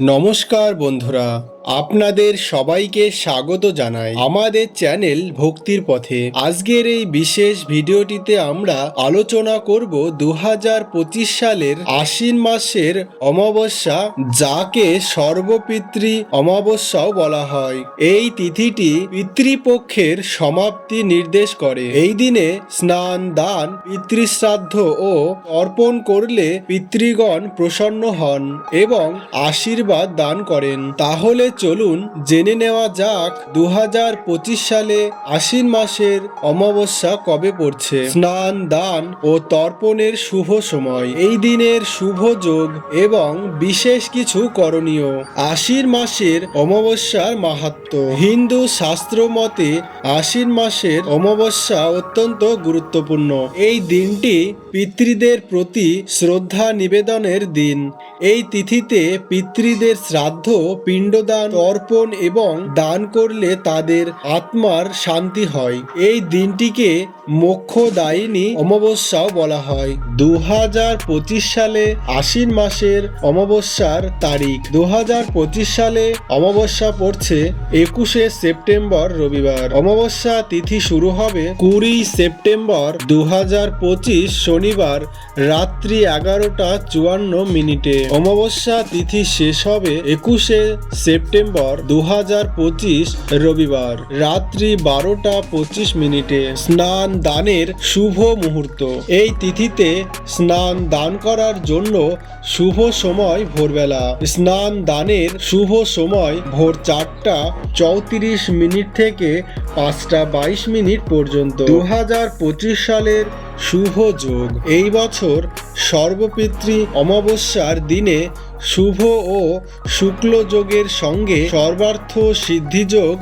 নমস্কার বন্ধুরা। আপনাদের সবাইকে স্বাগত জানাই আমাদের চ্যানেল ভক্তির পথে। আজকের এই বিশেষ ভিডিওটিতে আমরা আলোচনা করব দু হাজার পঁচিশ সালের আশ্বিন মাসের অমাবস্যা, যাকে সর্বপিতৃ অমাবস্যাও বলা হয়। এই তিথিটি পিতৃপক্ষের সমাপ্তি নির্দেশ করে। এই দিনে স্নান, দান, পিতৃশ্রাদ্ধ ও অর্পণ করলে পিতৃগণ প্রসন্ন হন এবং আশীর্বাদ দান করেন। তাহলে চলুন জেনে নেওয়া যাক দু হাজার পঁচিশ সালে আশ্বিন মাসের অমাবস্যা কবে পড়ছে। স্নান, দান ও তর্পণের শুভ সময়। এই দিনের শুভ যোগ এবং বিশেষ কিছু করণীয়। আশ্বিন মাসের অমাবস্যার মাহাত্ম। হিন্দু শাস্ত্র মতে আশ্বিন মাসের অমাবস্যা অত্যন্ত গুরুত্বপূর্ণ। এই দিনটি পিতৃদের প্রতি শ্রদ্ধা নিবেদনের দিন। এই তিথিতে পিতৃদের শ্রাদ্ধ, পিণ্ডদান তর্পণ এবং দান করলে তাদের আত্মার শান্তি হয়। এই দিনটিকে মোক্ষদায়িনী অমাবস্যাও বলা হয়। দু হাজার পঁচিশ সালে আশ্বিন মাসের অমাবস্যার তারিখ। দু হাজার পঁচিশ সালে অমাবস্যা পড়ছে একুশে সেপ্টেম্বর রবিবার। অমাবস্যা তিথি শুরু হবে কুড়ি সেপ্টেম্বর। দু হাজার পঁচিশ শনিবার রাত্রি এগারোটা চুয়ান্ন মিনিটে। অমাবস্যা তিথি শেষ হবে একুশে সেপ্টেম্বর। দু রবিবার। রাত্রি বারোটা পঁচিশ মিনিটে স্নান দানের শুভ মুহূর্ত। এই তিথিতে স্নান দান করার জন্য শুভ সময় ভোরবেলা। স্নান দানের শুভ সময় ভোর চারটা চৌত্রিশ মিনিট থেকে পাঁচটা বাইশ মিনিট পর্যন্ত। দু হাজার পঁচিশ সালের শুভ যোগ। এই বছর সর্বপিতৃ অমাবস্যার দিনে শুভ ও শুক্ল যোগের সঙ্গে সর্বার্থ সিদ্ধিযোগ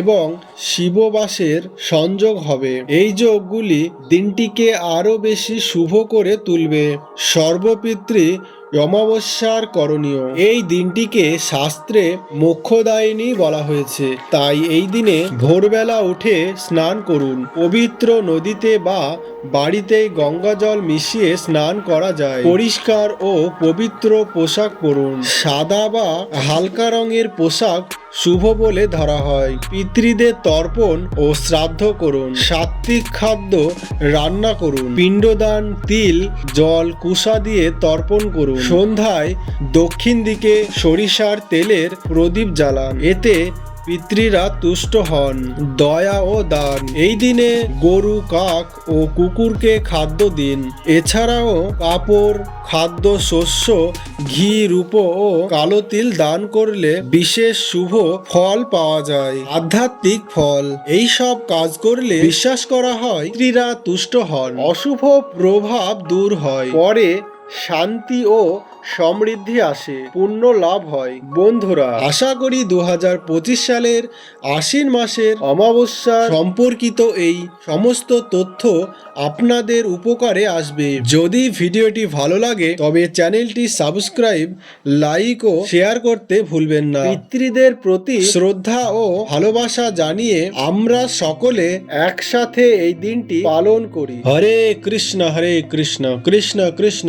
এবং শিববাসের সংযোগ হবে। এই যোগগুলি দিনটিকে আরও বেশি শুভ করে তুলবে। সর্বপিতৃ অমাবস্যার করণীয়। এই দিনটিকে শাস্ত্রে মোক্ষদায়িনী বলা হয়েছে। তাই এই দিনে ভোরবেলা উঠে স্নান করুন। পবিত্র নদীতে বা বাড়িতে গঙ্গা জল মিশিয়ে স্নান করা যায়। পরিষ্কার ও পবিত্র পোশাক পরুন। সাদা বা হালকা রঙের পোশাক শুভ বলে ধরা হয়। পিতৃদের তর্পণ ও শ্রাদ্ধ করুন। সাত্বিক খাদ্য রান্না করুন। পিণ্ডদান, তিল, জল কুষা দিয়ে তর্পণ করুন। সন্ধ্যায় দক্ষিণ দিকে সরিষার তেলের প্রদীপ জ্বালান। এতে পিতৃরা তুষ্ট হন, দয়া ও দান। এই দিনে গরু, কাক ও কুকুরকে খাদ্য দিন। এছাড়াও কাপড়, খাদ্য, শস্য, ঘি, রূপ ও কালো তিল দান করলে বিশেষ শুভ ফল পাওয়া যায়। আধ্যাত্মিক ফল। এই সব কাজ করলে বিশ্বাস করা হয় স্ত্রীরা তুষ্ট হন। অশুভ প্রভাব দূর হয়। পরে শান্তি ও সমৃদ্ধি আসে পুণ্য লাভ হয়। বন্ধুরা, আশা করি দু হাজার পঁচিশ সালের আশ্বিন মাসের অমাবস্যা সম্পর্কিত এই সমস্ত তথ্য আপনাদের উপকারে আসবে। যদি ভিডিওটি ভালো লাগে, তবে চ্যানেলটি সাবস্ক্রাইব, লাইক ও শেয়ার করতে ভুলবেন না। পিতৃদের প্রতি শ্রদ্ধা ও ভালোবাসা জানিয়ে আমরা সকলে একসাথে এই দিনটি পালন করি। হরে কৃষ্ণ হরে কৃষ্ণ কৃষ্ণ কৃষ্ণ